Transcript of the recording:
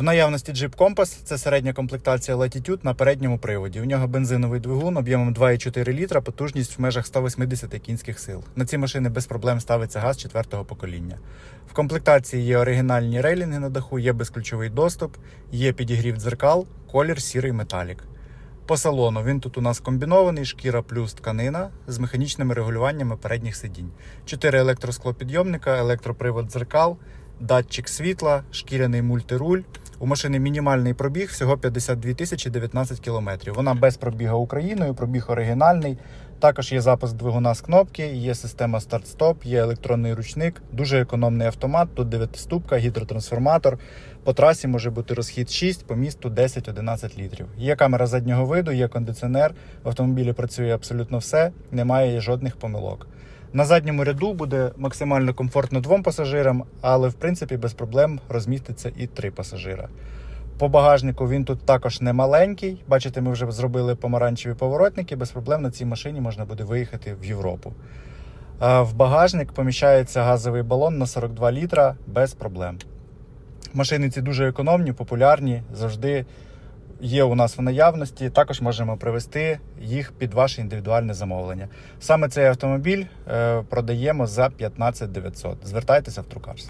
В наявності Jeep Compass – це середня комплектація Latitude на передньому приводі. У нього бензиновий двигун об'ємом 2,4 літра, потужність в межах 180 кінських сил. На ці машини без проблем ставиться газ четвертого покоління. В комплектації є оригінальні рейлінги на даху, є безключовий доступ, є підігрів дзеркал, колір сірий металік. По салону він тут у нас комбінований, шкіра плюс тканина з механічними регулюваннями передніх сидінь. Чотири електросклопідйомника, електропривод дзеркал, датчик світла, шкіряний мультируль. У машини мінімальний пробіг, всього 52 тисячі 19 кілометрів. Вона без пробіга Україною, пробіг оригінальний. Також є запуск двигуна з кнопки, є система старт-стоп, є електронний ручник, дуже економний автомат. Тут 9-ступка, гідротрансформатор. По трасі може бути розхід 6, по місту 10-11 літрів. Є камера заднього виду, є кондиціонер. В автомобілі працює абсолютно все, немає жодних помилок. На задньому ряду буде максимально комфортно двом пасажирам, але в принципі без проблем розміститься і три пасажира. По багажнику він тут також не маленький. Бачите, ми вже зробили помаранчеві поворотники. Без проблем на цій машині можна буде виїхати в Європу. В багажник поміщається газовий балон на 42 літра без проблем. Машини ці дуже економні, популярні, завжди є у нас в наявності. Також можемо привезти їх під ваше індивідуальне замовлення. Саме цей автомобіль е, продаємо за 15 900. Звертайтеся в Трукарс.